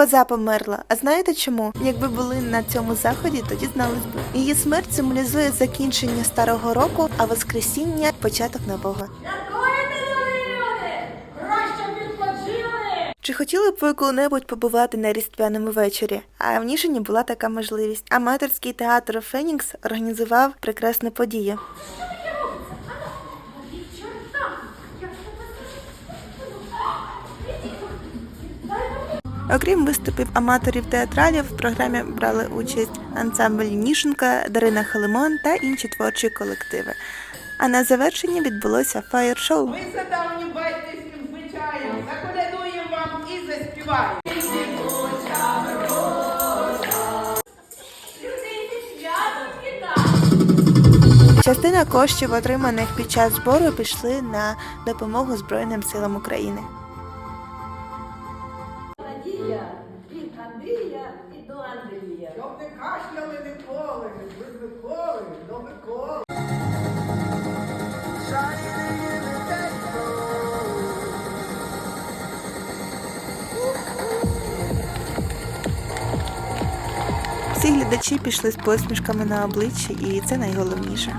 Коза померла. А знаєте чому? Якби були на цьому заході, то дізнались би. Її смерть символізує закінчення старого року, а воскресіння початок нового. Чи хотіли б ви коли-небудь побувати на різдвяному вечорі? А в Ніжині була така можливість. Аматорський театр Фенікс організував прекрасну подію. Окрім виступів аматорів театралів, в програмі брали участь ансамбль Ніжинка, Дарина Халимон та інші творчі колективи. А на завершенні відбулося фаєр-шоу. Ми за давнім батьківським звичаєм заколядуємо вам і заспіваємо. Частина коштів, отриманих під час збору, пішли на допомогу Збройним силам України. Від Андрія і до Андрія. Щоб не кашляли ніколи, ви Миколи, до Миколи. Всі глядачі пішли з посмішками на обличчі, і це найголовніше.